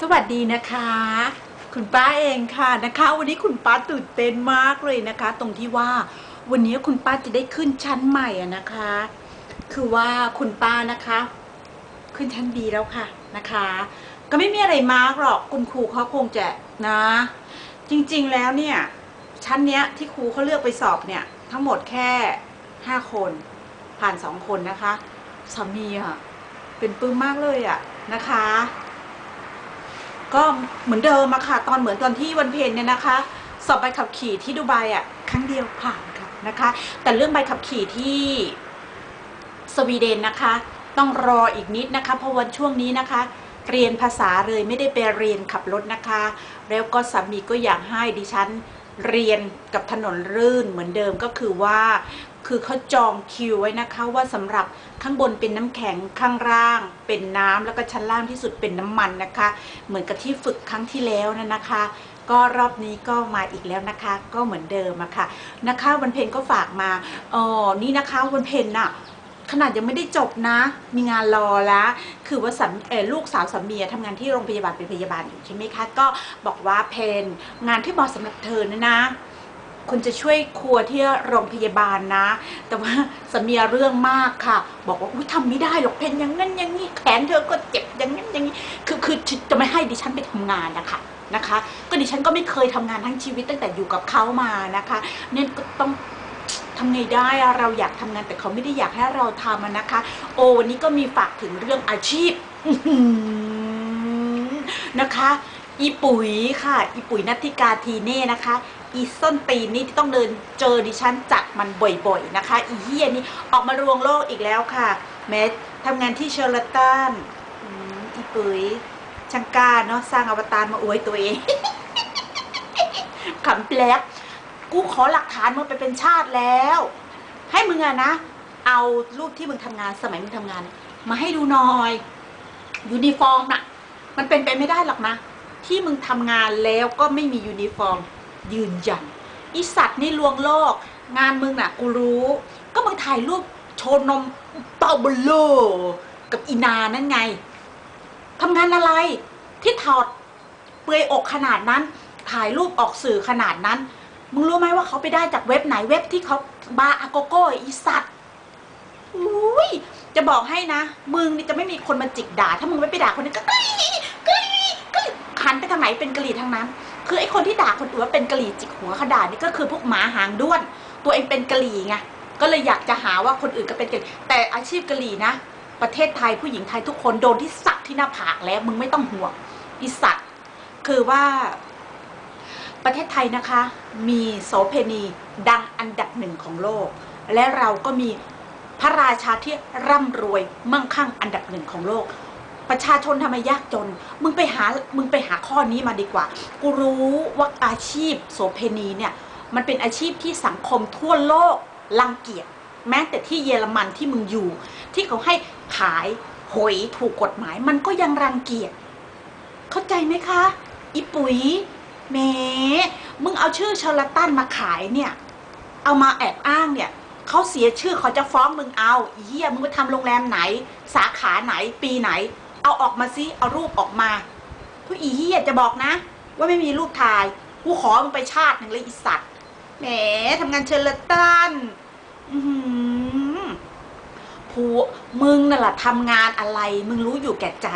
สวัสดีนะคะ คุณป้าเองค่ะนะคะ วันนี้คุณป้าตื่นเต้นมากเลยนะคะ ตรงที่ว่าวันนี้คุณป้าจะได้ขึ้นชั้นใหม่อะนะคะ คือว่าคุณป้านะคะ ขึ้นชั้นดีแล้วค่ะนะคะ ก็ไม่มีอะไรมากหรอกคุณครูเขาคงจะนะ จริงๆแล้วเนี่ย ชั้นเนี้ยที่ครูเขาเลือกไปสอบเนี่ย ทั้งหมดแค่ห้าคนผ่านสองคนนะคะสามีอะเป็นปลื้มมากเลยอะนะคะ ก็เหมือนเดิมอะค่ะ ตอนเหมือนตอนที่วันเพนเนี่ยนะคะ สอบใบขับขี่ที่ดูไบอะครั้งเดียวผ่านค่ะนะคะ แต่เรื่องใบขับขี่ที่สวีเดนนะคะ ต้องรออีกนิดนะคะเพราะวันช่วงนี้นะคะ เรียนภาษาเลยไม่ได้ไปเรียนขับรถนะคะ แล้วก็สามีก็อยากให้ดิฉันเรียนกับถนนรื่นเหมือนเดิมก็คือว่า คือเขาจองคิวไว้นะคะว่าสำหรับข้างบนเป็นน้ำแข็งข้างล่าง เป็นน้ำแล้วก็ชั้นล่างที่สุดเป็นน้ำมันนะคะ เหมือนกับที่ฝึกครั้งที่แล้วนะนะคะ ก็รอบนี้ก็มาอีกแล้วนะคะ ก็เหมือนเดิมอะค่ะนะคะวันเพนก็ฝากมาอ๋อนี่นะคะวันเพนน่ะขนาดยังไม่ได้จบนะ มีงานรอละคือว่าสามลูกสาวสามีทำงานที่โรงพยาบาลเป็นพยาบาลอยู่ใช่ไหมคะ ก็บอกว่าเพนงานที่เหมาะสำหรับเธอนะนะ คุณจะช่วยครัวที่โรงพยาบาลนะ แต่ว่าสามีเรื่องมากค่ะ บอกว่าอุ้ยทำไม่ได้หรอกเพนอย่างนั้นอย่างนี้แขนเธอก็เจ็บอย่างนั้นอย่างนี้คือคือจะไม่ให้ดิฉันไปทำงานนะคะนะคะ ก็ดิฉันก็ไม่เคยทำงานทั้งชีวิตตั้งแต่อยู่กับเขามานะคะเนี่ยก็ต้องทำไงได้เราอยากทำงานแต่เขาไม่ได้อยากให้เราทำอะนะคะ โอ้วันนี้ก็มีฝากถึงเรื่องอาชีพนะคะ อีปุ๋ยค่ะ อีปุ๋ยนัทธิกาทีเน่นะคะ อีส้นตีนนี่ที่ต้องเดินเจอดิฉันจัดมันบ่อยๆนะคะ อีเฮียนี่ออกมาลวงโลกอีกแล้วค่ะ แม้ทำงานที่เชอร์ลตันอืมอีปุ๋ยช่างกล้าเนาะสร้างอวตารมาอวยตัวเองขำแปลกกูขอหลักฐานมึงไปเป็นชาติแล้ว ให้มึงอะนะ เอารูปที่มึงทำงานสมัยมึงทำงาน มาให้ดูหน่อยยูนิฟอร์มน่ะ มันเป็นไปไม่ได้หรอกนะ ที่มึงทำงานแล้วก็ไม่มียูนิฟอร์ม ยืนยันอีสัตว์นี่ลวงโลก งานมึงน่ะกูรู้ ก็มึงถ่ายรูปโชว์นมเต้าเบลโลกับอีนานั่นไงทำงานอะไรที่ถอดเปลือยอกขนาดนั้น ถ่ายรูปออกสื่อขนาดนั้น มึงรู้ไหมว่าเขาไปได้จากเว็บไหนเว็บที่เขาบาอาโกโก้อีสัตว์ อุ้ยจะบอกให้นะ มึงนี่จะไม่มีคนมาจิกด่า ถ้ามึงไม่ไปด่าคนนี้ก็กรี๊ดกรี๊ดกรี๊ดหันไปทางไหนเป็นกะหรี่ทางนั้น คือไอ้คนที่ด่าคนอื่นว่าเป็นกะหรี่จิกหัวเขาด่านี่ก็คือพวกหมาหางด้วน ตัวเองเป็นกะหรี่ไง ก็เลยอยากจะหาว่าคนอื่นก็เป็นกะหรี่ แต่อาชีพกะหรี่นะ ประเทศไทยผู้หญิงไทยทุกคนโดนที่สักที่หน้าผากแล้ว มึงไม่ต้องห่วงอีสัตว์คือว่า ประเทศไทยนะคะ มีโสเพณีดังอันดับหนึ่งของโลก และเราก็มี พระราชาที่ร่ำรวยมั่งคั่งอันดับหนึ่งของโลก ประชาชนทำไมยากจน มึงไปหามึงไปหาข้อนี้มาดีกว่า กูรู้ว่าอาชีพโสเพณีเนี่ยมันเป็นอาชีพที่สังคมทั่วโลกรังเกียจแม้แต่ที่เยอรมันที่มึงอยู่ ที่เขาให้ขายหวยถูกกฎหมาย มันก็ยังรังเกียจเข้าใจไหมคะ อีปุ๋ยแหมมึงเอาชื่อชาลตันมาขายเนี่ย เอามาแอบอ้างเนี่ย เขาเสียชื่อเขาจะฟ้องมึงเอาอีเหี้ยมึงไปทำโรงแรมไหน สาขาไหนปีไหน เอาออกมาซิเอารูปออกมาผู้อีเหี้ยจะบอกนะ ว่าไม่มีรูปถ่ายกูขอมึงไปชาติหนึ่งเลยอีสัตว์แหมทำงานเชลตันผู้มึงน่ะล่ะทำงานอะไร มึงรู้อยู่แก่ใจ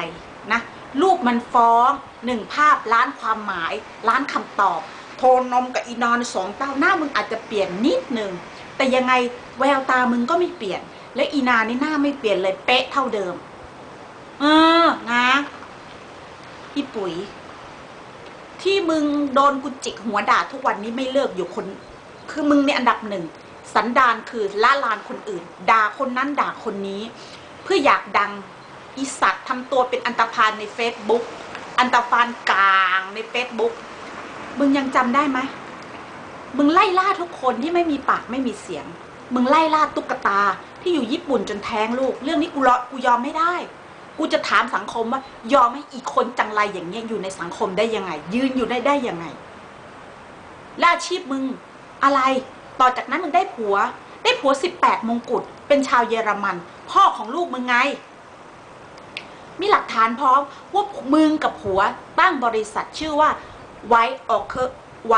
นะรูปมันฟ้องหนึ่งภาพล้านความหมายล้านคำตอบ โทนนมกับอีนอนสองเต้าหน้ามึงอาจจะเปลี่ยนนิดนึง แต่ยังไงแววตามึงก็ไม่เปลี่ยน และอีนานี่หน้าไม่เปลี่ยนเลยเป๊ะเท่าเดิม เออนะพี่ปุ๋ย ที่มึงโดนกูจิกหัวด่าทุกวันนี้ไม่เลิกอยู่คน คือมึงในอันดับหนึ่งสันดานคือละลานคนอื่น ด่าคนนั้นด่าคนนี้ เพื่ออยากดังอีสัตว์ทำตัวเป็นอันตรพานใน Facebook อันตรพานกลางใน Facebook มึงยังจำได้ไหม มึงไล่ล่าทุกคนที่ไม่มีปากไม่มีเสียง มึงไล่ล่าตุ๊กตาที่อยู่ญี่ปุ่นจนแท้งลูก เรื่องนี้กูรอกูยอมไม่ได้ กูจะถามสังคมว่ายอมให้อีกคนจังไรอย่างเงี้ยอยู่ในสังคมได้ยังไง ยืนอยู่ได้ได้ยังไงและอาชีพมึงอะไร ต่อจากนั้นมึงได้ผัว ได้ผัวสิบแปดมงกุฎเป็นชาวเยอรมัน พ่อของลูกมึงไง มีหลักฐานพร้อมว่ามึงกับผัวตั้งบริษัทชื่อว่าไวออกเคไว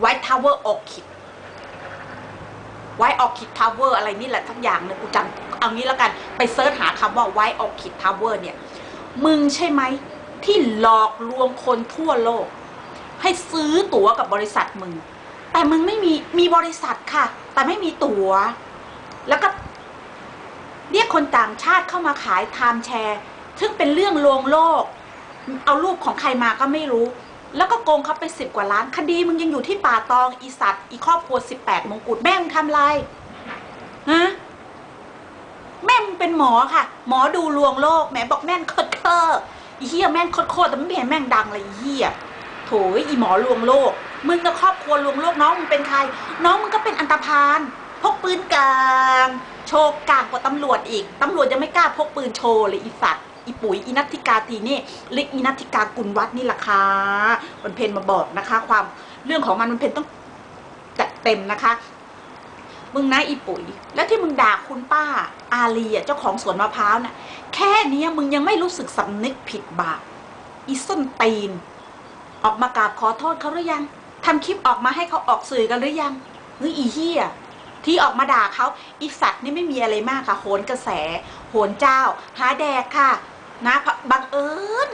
ไวท์ทาวเวอร์ออคิดไวท์ออคิดทาวเวอร์อะไรนี่แหละทั้งอย่างเนี่ยกูจำเอางี้แล้วกันไปเซิร์ชหาคำว่าไวท์ออคิดทาวเวอร์เนี่ย มึงใช่ไหมที่หลอกลวงคนทั่วโลก ให้ซื้อตั๋วกับบริษัทมึง แต่มึงไม่มีมีบริษัทค่ะ แต่ไม่มีตั๋ว แล้วก็เรียกคนต่างชาติเข้ามาขายไทม์แชร์ ซึ่งเป็นเรื่องลวงโลก เอารูปของใครมาก็ไม่รู้ แล้วก็โกงเขาไปสิบกว่าล้าน คดีมึงยังอยู่ที่ป่าตอง อีสัตว์ อีครอบครัวสิบแปดมงกุฎแม่มึงทำไรฮะแม่มึงเป็นหมอค่ะ หมอดูลวงโลกแหมบอกแม่นโคตรเคออีเหี้ยแม่งโคตรแต่ไม่เห็นแม่งดังเลยอีเหี้ยโถยอีหมอลวงโลก มึงกับครอบครัวลวงโลกน้องมึงเป็นใคร น้องมึงก็เป็นอันตรพาลพกปืนกลาง โชว์กลางกว่าตำรวจอีก ตำรวจยังไม่กล้าพกปืนโชว์เลยอีสัตว์ อีปุ๋ยอีนัทธิกาทีนี่หรืออีนัทธิกากุลวัดนี่แหละค่ะมันเพนมาบอกนะคะ ความเรื่องของมันมันเพนต้องจัดเต็มนะคะมึงนะอีปุ๋ย แล้วที่มึงด่าคุณป้า อาลีอะเจ้าของสวนมะพร้าวน่ะ แค่นี้มึงยังไม่รู้สึกสำนึกผิดบาปอีส้นตีน ออกมากราบขอโทษเขาหรือยังทำคลิปออกมาให้เขาออกสื่อกันหรือยังเฮ้ยอีเหี้ยที่ออกมาด่าเขาอีสัตว์นี่ไม่มีอะไรมากค่ะ โหนกระแส โหนเจ้า หาแดกค่ะ นะบังเอิญ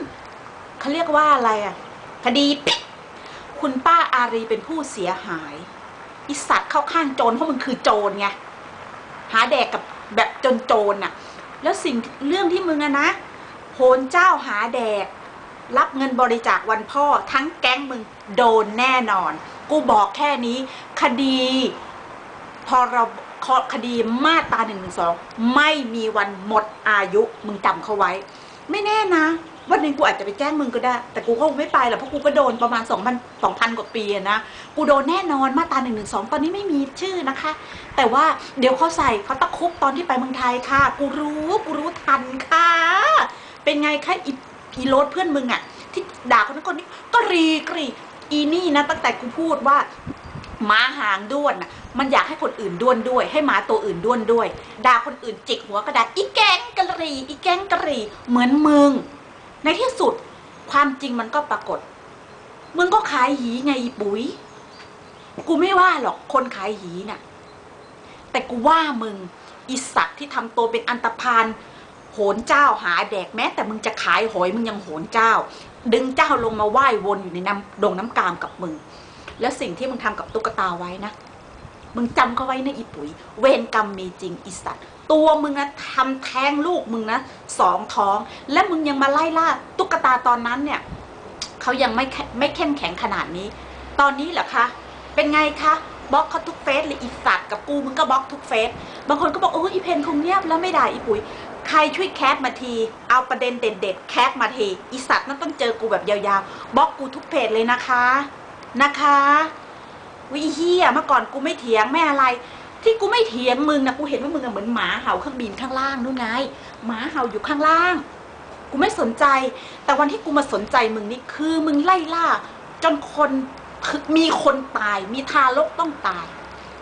เขาเรียกว่าอะไรอะคดีพิษคุณป้าอารีเป็นผู้เสียหายอีสัตว์เข้าข้างโจรเพราะมึงคือโจรไงหาแดกกับแบบจนโจรน่ะ แล้วสิ่งเรื่องที่มึงอะนะโหนเจ้าหาแดก รับเงินบริจาควันพ่อทั้งแก๊งมึงโดนแน่นอน กูบอกแค่นี้ คดี พอเราคดีมาตราหนึ่งหนึ่งสองไม่มีวันหมดอายุมึงจำเขาไว้ ไม่แน่นะวันหนึ่งกูอาจจะไปแจ้งมึงก็ได้ แต่กูก็ไม่ไปหรอกเพราะกูก็โดนประมาณสองพันสองพันกว่าปีนะ กูโดนแน่นอนมาตราหนึ่งหนึ่งสองตอนนี้ไม่มีชื่อนะคะ แต่ว่าเดี๋ยวเขาใส่เขาตะคุบตอนที่ไปเมืองไทยค่ะ กูรู้กูรู้ทันค่ะ เป็นไงคะอีอีโรถเพื่อนมึงอะที่ด่าคนนั้นคนนี้ก็รีกรีอีนี่นะตั้งแต่กูพูดว่า มาหางด้วนน่ะมันอยากให้คนอื่นด้วนด้วย ให้หมาตัวอื่นด้วนด้วยด่าคนอื่นจิกหัวกระดาษอีแกงกะหรีอีแกงกะหรีเหมือนมึง ในที่สุดความจริงมันก็ปรากฏ มึงก็ขายหีไงปุ๋ย กูไม่ว่าหรอกคนขายหีน่ะ แต่กูว่ามึงอีสัตว์ที่ทำตัวเป็นอันตพานโหนเจ้าหาแดกแม้ แต่มึงจะขายหอยมึงยังโหนเจ้า ดึงเจ้าลงมาไหว้วนอยู่ในน้ำดงน้ำกามกับมึง แล้วสิ่งที่มึงทำกับตุ๊กตาไว้นะ มึงจำเขาไว้นะอีปุ๋ย เวรกรรมมีจริงอีสัตว์ตัวมึงนะทำแท้งลูกมึงนะสองท้อง และมึงยังมาไล่ล่าตุ๊กตาตอนนั้นเนี่ยเขายังไม่ไม่เข้มแข็งขนาดนี้ ตอนนี้เหรอคะเป็นไงคะบล็อกเขาทุกเฟซเลยอีสัตว์กับกูมึงก็บล็อกทุกเฟซบางคนก็บอกโอ้อีเพนคงเงียบแล้วไม่ด่าอีปุ๋ย ใครช่วยแคสมาที เอาประเด็นเด็ดๆแคสมาทีอีสัตว์นั่นต้องเจอกูแบบยาวๆบล็อกกูทุกเพจเลยนะคะ นะคะวิเฮียเมื่อก่อนกูไม่เถียงไม่อะไร ที่กูไม่เถียงมึงนะกูเห็นว่ามึงอะเหมือนหมาเห่าเครื่องบินข้างล่างนู่นไงหมาเห่าอยู่ข้างล่าง กูไม่สนใจ แต่วันที่กูมาสนใจมึงนี่คือมึงไล่ล่า จนคนมีคนตาย มีทารกต้องตาย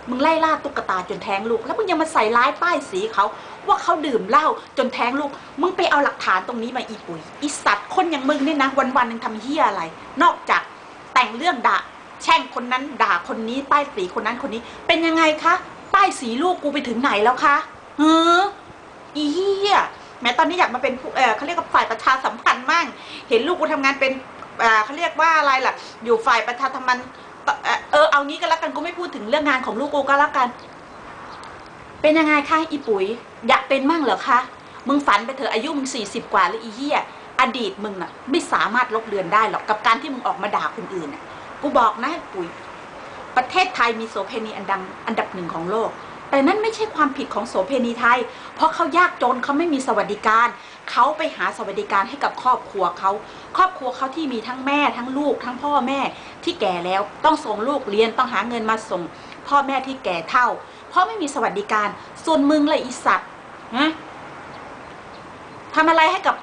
มึงไล่ล่าตุ๊กตาจนแท้งลูก แล้วมึงยังมาใส่ร้ายป้ายสีเขาว่าเขาดื่มเหล้าจนแท้งลูก มึงไปเอาหลักฐานตรงนี้มาอีปุ๋ยอีสัตว์คนอย่างมึงเนี่ยนะวันวันๆหนึ่งทำเฮี้ยอะไร นอกจาก แต่งเรื่องด่าแช่งคนนั้นด่าคนนี้ป้ายสีคนนั้นคนนี้ เป็นยังไงคะป้ายสีลูกกูไปถึงไหนแล้วคะเฮ้ออีเฮียแม้ตอนนี้อยากมาเป็นเออเขาเรียกว่าฝ่ายประชาสัมพันธ์มั่ง เห็นลูกกูทำงานเป็นเออเขาเรียกว่าอะไรล่ะ อยู่ฝ่ายประชาธรรมันเออเอางี้ก็แล้วกันกูไม่พูดถึงเรื่องงานของลูกกูก็แล้วกัน เป็นยังไงคะอีปุ๋ย อยากเป็นมั่งเหรอคะมึงฝันไปเถอะอายุมึงสี่สิบกว่าแล้วอีเหี้ย อดีตมึงน่ะ ไม่สามารถลบเลือนได้หรอกกับการที่มึงออกมาด่าคนอื่นน่ะกูบอกนะปุ๋ยประเทศไทยมีโสเพณีอันดังอันดับหนึ่งของโลก แต่นั่นไม่ใช่ความผิดของโสเพณีไทย เพราะเขายากจนเขาไม่มีสวัสดิการ เขาไปหาสวัสดิการให้กับครอบครัวเขา ครอบครัวเขาที่มีทั้งแม่ทั้งลูก ทั้งพ่อแม่ที่แก่แล้วต้องส่งลูกเรียนต้องหาเงินมาส่ง พ่อแม่ที่แก่เท่า เพราะไม่มีสวัสดิการ ส่วนมึงเลยอีสัตว์นะทำอะไรให้กับ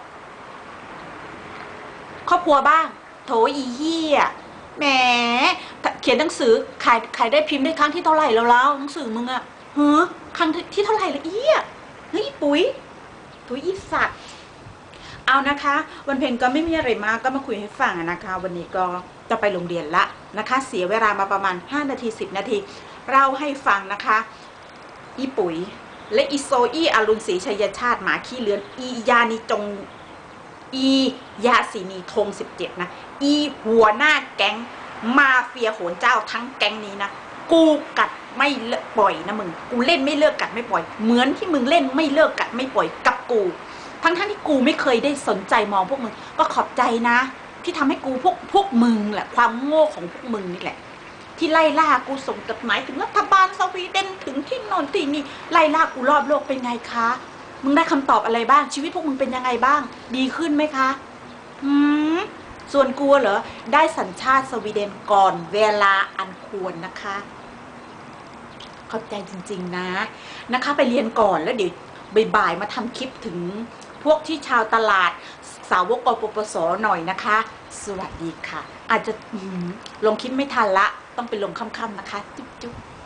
ครอบครัวบ้าง โถอีเหี้ยแหมเขียนหนังสือขายขายได้พิมพ์ได้ครั้งที่เท่าไหร่แล้วแล้วหนังสือมึงอะเฮ้อครั้งที่เท่าไหร่ละเอี้ยเฮ้ยปุ๋ยถุยอีสัตว์เอานะคะ วันเพ็ญก็ไม่มีอะไรมากก็มาคุยให้ฟังนะคะ วันนี้ก็จะไปโรงเรียนละนะคะ เสียเวลามาประมาณ 5 นาที 10 นาทีเล่าให้ฟังนะคะ อีปุ๋ย และอีโซอีอารุณศรีชัยชาติหมาขี้เลือนอียานิจง อียาสีนีธง17 นะ อีหัวหน้าแก๊งมาเฟียโหนเจ้าทั้งแก๊งนี้นะ กูกัดไม่เลิกปล่อยนะมึง กูเล่นไม่เลิกกัดไม่ปล่อย เหมือนที่มึงเล่นไม่เลิกกัดไม่ปล่อยกับกู ทั้งทั้งๆที่กูไม่เคยได้สนใจมองพวกมึง ก็ขอบใจนะ ที่ทำให้กูพวกพวกมึงแหละ ความโง่ของพวกมึงนี่แหละ ที่ไล่ล่ากูส่งจดหมายถึงรัฐบาลสวีเดนถึงที่โนนที่นี่ไล่ล่ากูรอบโลกเป็นไงคะ มึงได้คำตอบอะไรบ้าง ชีวิตพวกมึงเป็นยังไงบ้าง ดีขึ้นไหมคะอืมส่วนกูเหรอ ได้สัญชาติสวีเดนก่อนเวลาอันควรนะคะ เข้าใจจริง ๆนะนะคะ ไปเรียนก่อนแล้วเดี๋ยวบ่ายๆมาทำคลิปถึงพวกที่ชาวตลาดสาวกกปปสหน่อยนะคะ สวัสดีค่ะ อาจจะอืมลงคลิปไม่ทันละ ต้องไปลงค่ำๆนะคะ จุ๊บๆ